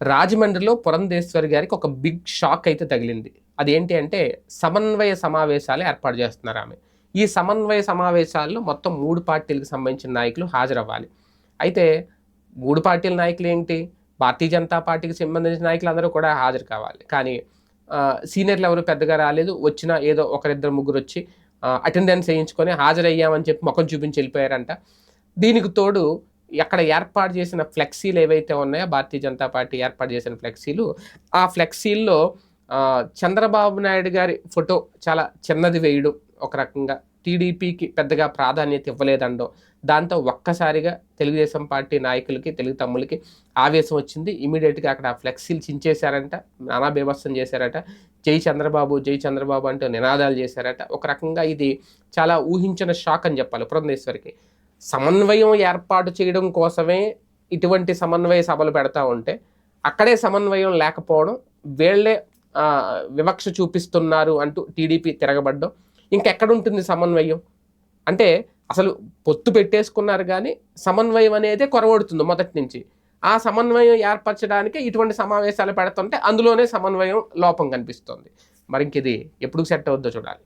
రాజమండ్రిలో పురంధేశ్వరి గారికి ఒక బిగ్ షాక్ అయితే తగిలింది. అదేంటి అంటే సమన్వయ సమావేశాలు ఏర్పాటు చేస్తున్నారు ఆమె. ఈ సమన్వయ సమావేశాల్లో మొత్తం మూడు పార్టీలకు సంబంధించిన నాయకులు హాజరవ్వాలి. అయితే మూడు పార్టీల నాయకులు ఏంటి? భారతీయ జనతా పార్టీకి సంబంధించిన నాయకులు అందరూ కూడా హాజరు కావాలి. కానీ సీనియర్లు ఎవరు పెద్దగా రాలేదు. వచ్చిన ఏదో ఒకరిద్దరు ముగ్గురు వచ్చి అటెండెన్స్ వేయించుకొని హాజరయ్యామని చెప్పి ముఖం చూపించి వెళ్ళిపోయారంట. దీనికి తోడు అక్కడ ఏర్పాటు చేసిన ఫ్లెక్సీలు ఏవైతే ఉన్నాయో భారతీయ జనతా పార్టీ ఏర్పాటు చేసిన ఫ్లెక్సీలు ఆ ఫ్లెక్సీల్లో చంద్రబాబు నాయుడు గారి ఫోటో చాలా చిన్నది వేయడం ఒక రకంగా టీడీపీకి పెద్దగా ప్రాధాన్యత ఇవ్వలేదండో దాంతో ఒక్కసారిగా తెలుగుదేశం పార్టీ నాయకులకి తెలుగు తమ్ములకి ఆవేశం వచ్చింది. ఇమీడియట్గా అక్కడ ఆ ఫ్లెక్సీలు చించేశారంట నానా బీభత్సం చేశారట. జై చంద్రబాబు జై చంద్రబాబు అంటూ నినాదాలు చేశారట. ఒక రకంగా ఇది చాలా ఊహించిన షాక్ అని చెప్పాలి పురంధేశ్వరికి. సమన్వయం ఏర్పాటు చేయడం కోసమే ఇటువంటి సమన్వయ సభలు పెడతా ఉంటే అక్కడే సమన్వయం లేకపోవడం వీళ్ళే వివక్ష చూపిస్తున్నారు అంటూ టీడీపీ తిరగబడ్డం. ఇంకెక్కడుంటుంది సమన్వయం? అంటే అసలు పొత్తు పెట్టేసుకున్నారు కానీ సమన్వయం అనేది కొరవడుతుంది మొదటి నుంచి. ఆ సమన్వయం ఏర్పరచడానికి ఇటువంటి సమావేశాలు పెడుతుంటే అందులోనే సమన్వయం లోపం కనిపిస్తుంది. మరి ఇంక ఇది ఎప్పుడు సెట్ అవుద్దో చూడాలి.